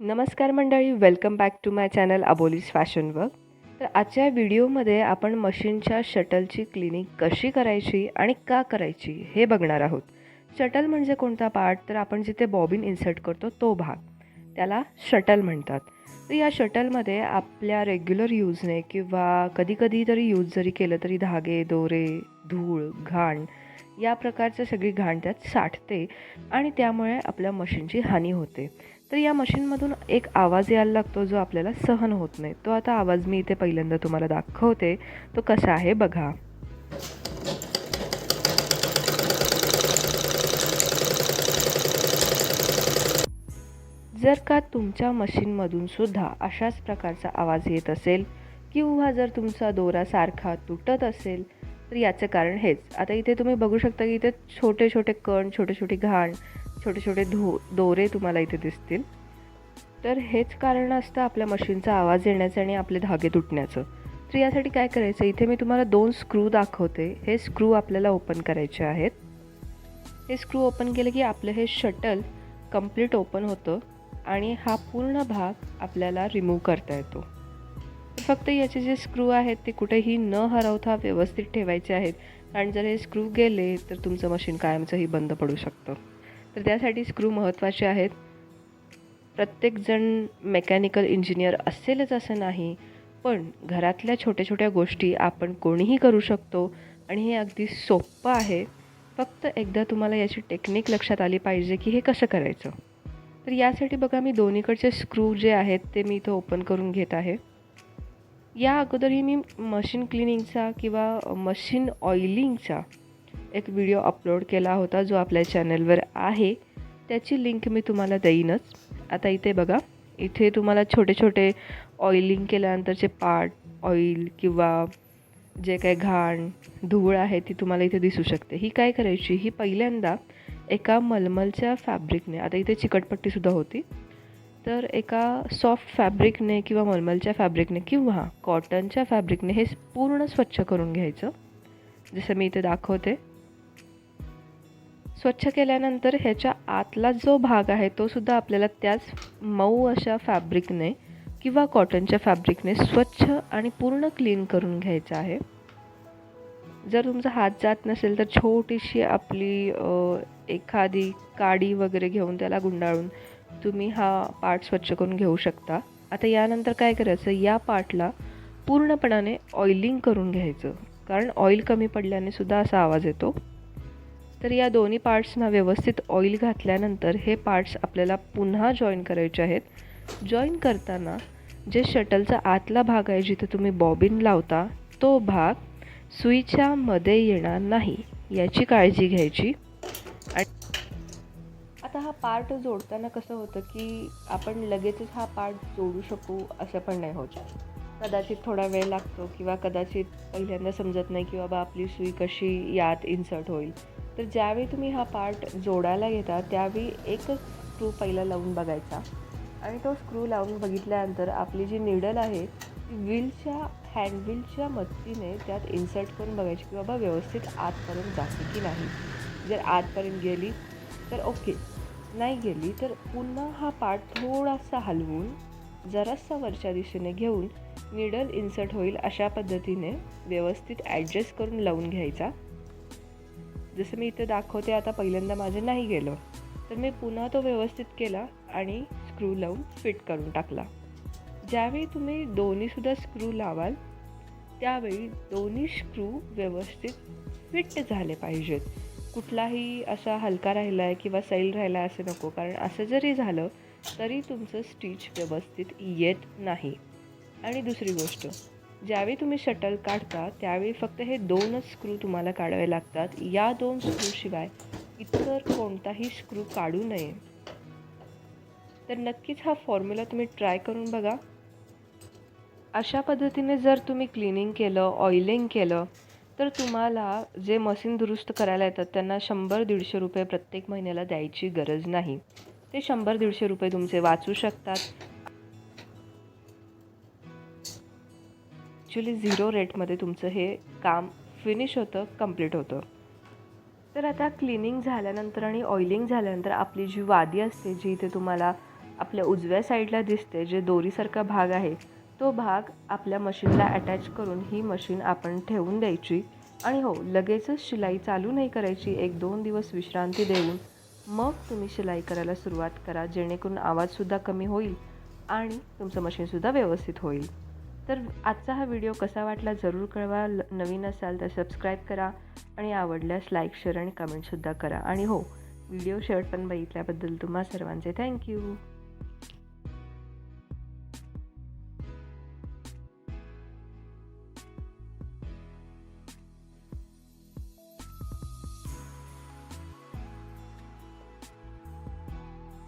नमस्कार मंडळी welcome back to my channel Abolis fashion work तर आजच्या व्हिडिओमध्ये आपण मशीनच्या शटलची क्लिनिंग कशी करायची आणि का करायची हे बघणार आहोत. शटल म्हणजे कोणता पार्ट तर आपण जिथे बॉबिन इन्सर्ट करतो तो भाग. त्याला शटल म्हणतात. तर या शटलमध्ये आपल्या रेग्युलर यूजने किंवा कधीकधी तरी यूज जरी केलं तरी धागे दोरे धूळ घाण या प्रकारचं सगळी घाण त्यात साठते आणि त्यामुळे आपल्या मशीनची हानी होते. तर या मशीनमधून एक आवाज यायला लागतो जो आपल्याला सहन होत नाही. तो आता आवाज मी इथे पहिल्यांदा तुम्हाला दाखवते. तो कसा आहे बघा. जर का तुमच्या मशीनमधून सुद्धा अशाच प्रकारचा आवाज येत असेल किंवा जर तुमचा दोरा सारखा तुटत असेल तर याचं कारण हेच. आता इथे तुम्ही बघू शकता की इथे छोटे छोटे कण छोटे छोटे घाण छोटे छोटे धो दोरे तुम्हाला इथे दिसतील. तर हेच कारण असतं आपल्या मशीनचा आवाज येण्याचं आणि आपले धागे तुटण्याचं. तर यासाठी काय करायचं? इथे मी तुम्हाला दोन स्क्रू दाखवते. हे स्क्रू आपल्याला ओपन करायचे आहेत. हे स्क्रू ओपन केलं की आपलं हे शटल कंप्लीट ओपन होतं आणि हा पूर्ण भाग आपल्याला रिमूव्ह करता येतो. फक्त याचे जे स्क्रू आहेत ते कुठेही न हरवता व्यवस्थित ठेवायचे आहेत. कारण जर हे स्क्रू गेले तर तुमचं मशीन कायमचंही बंद पडू शकतं. तर त्यासाठी स्क्रू महत्त्वाचे आहेत. प्रत्येकजण मेकॅनिकल इंजिनियर असेलच असं नाही पण घरातल्या छोट्या छोट्या गोष्टी आपण कोणीही करू शकतो आणि हे अगदी सोपं आहे. फक्त एकदा तुम्हाला याची टेक्निक लक्षात आली पाहिजे की हे कसं करायचं. तर यासाठी बघा मी दोन्हीकडचे स्क्रू जे आहेत ते मी इथं ओपन करून घेत आहे. या अगोदरही मी मशीन क्लिनिंगचा किंवा मशीन ऑइलिंगचा एक व्हिडिओ अपलोड केला होता जो आपल्या चॅनलवर आहे. त्याची लिंक मी तुम्हाला देईनच. आता इथे बघा इथे तुम्हाला छोटे छोटे ऑइलिंग केल्यानंतरचे पार्ट ऑइल किंवा जे काही घाण धूळ आहे ती तुम्हाला इथे दिसू शकते. ही काय करायची? ही पहिल्यांदा एका मलमलच्या फॅब्रिकने आता इथे चिकटपट्टीसुद्धा होती तर एका सॉफ्ट फॅब्रिकने किंवा मलमलच्या फॅब्रिकने किंवा कॉटनच्या फॅब्रिकने हे पूर्ण स्वच्छ करून घ्यायचं. जसं मी इथे दाखवते स्वच्छ केल्यानंतर ह्याच्या आतला जो भाग आहे तो सुद्धा आपल्याला त्याच मऊ अशा फॅब्रिकने किंवा कॉटनच्या फॅब्रिकने स्वच्छ आणि पूर्ण क्लीन करून घ्यायचा आहे. जर तुमचा हात जात नसेल तर छोटीशी आपली एखादी काडी वगैरे घेऊन त्याला गुंडाळून तुम्ही हा पार्ट स्वच्छ करून घेऊ शकता. आता यानंतर काय करायचं या पार्टला पूर्णपणाने ऑइलिंग करून घ्यायचं. कारण ऑइल कमी पडल्याने सुद्धा असा आवाज येतो. तर या दोन्ही पार्ट्सना व्यवस्थित ऑइल घातल्यानंतर हे पार्ट्स आपल्याला पुन्हा जॉईन करायचे आहेत. जॉईन करताना जे शटलचा आतला भाग आहे जिथे तुम्ही बॉबिन लावता तो भाग सुईच्या मध्ये येणार नाही याची काळजी घ्यायची. आणि आता हा पार्ट जोडताना कसं होतं की आपण लगेचच हा पार्ट जोडू शकू असं पण नाही होत. कदाचित थोडा वेळ लागतो किंवा कदाचित पहिल्यांदा समजत नाही की बाबा आपली सुई कशी यात इन्सर्ट होईल. तर ज्यावेळी तुम्ही हा पार्ट जोडायला घेता त्यावेळी एकच स्क्रू पहिला लावून बघायचा. आणि तो स्क्रू लावून बघितल्यानंतर आपली जी निडल आहे ती व्हीलच्या हँडव्हीलच्या मदतीने त्यात इन्सर्ट करून बघायची की बाबा व्यवस्थित आतपर्यंत जाते की नाही. जर आतपर्यंत गेली तर ओके नाही गेली तर पुन्हा हा पार्ट थोडासा हलवून जरासा वरच्या दिशेने घेऊन निडल इन्सर्ट होईल अशा पद्धतीने व्यवस्थित ॲडजस्ट करून लावून घ्यायचा. जसं मी इथे दाखवते आता पहिल्यांदा माझं नाही गेलं. तर मी पुन्हा तो व्यवस्थित केला आणि स्क्रू लावून फिट करून टाकला. ज्यावेळी तुम्ही दोन्हीसुद्धा स्क्रू लावाल त्यावेळी दोन्ही स्क्रू व्यवस्थित फिट झाले पाहिजेत. कुठलाही असा हलका राहिला आहे किंवा सैल राहिला आहे असं नको कारण असं जरी झालं तरी तुमचं स्टिच व्यवस्थित येत नाही. आणि दुसरी गोष्ट ज्यावेळी तुम्ही शटल काढता त्यावेळी फक्त हे दोनच स्क्रू तुम्हाला काढावे लागतात. या दोन स्क्रूशिवाय इतर कोणताही स्क्रू काढू नये. तर नक्कीच हा फॉर्म्युला तुम्ही ट्राय करून बघा. अशा पद्धतीने जर तुम्ही क्लिनिंग केलं ऑइलिंग केलं तर तुम्हाला जे मशीन दुरुस्त करायला येतात त्यांना शंभर दीडशे रुपये प्रत्येक महिन्याला द्यायची गरज नाही. ते शंभर दीडशे रुपये तुमचे वाचू शकतात. ॲक्च्युली झिरो रेटमध्ये तुमचं हे काम फिनिश होतं कंप्लीट होतं. तर आता क्लिनिंग झाल्यानंतर आणि ऑइलिंग झाल्यानंतर आपली जी वादी असते जी इथे तुम्हाला आपल्या उजव्या साईडला दिसते जे दोरीसारखा भाग आहे तो भाग आपल्या मशीनला अटॅच करून ही मशीन आपण ठेवून द्यायची. आणि हो लगेचच शिलाई चालू नाही करायची एक दोन दिवस विश्रांती देऊन मग तुम्ही शिलाई करायला सुरुवात करा जेणेकरून आवाजसुद्धा कमी होईल आणि तुमचं मशीनसुद्धा व्यवस्थित होईल. तर आजचा हा व्हिडिओ कसा वाटला जरूर कळवा. ल नवीन असाल तर सबस्क्राईब करा आणि आवडल्यास लाईक शेअर आणि कमेंटसुद्धा करा. आणि हो व्हिडिओ शेवट पण बघितल्याबद्दल तुम्हा सर्वांचे थँक्यू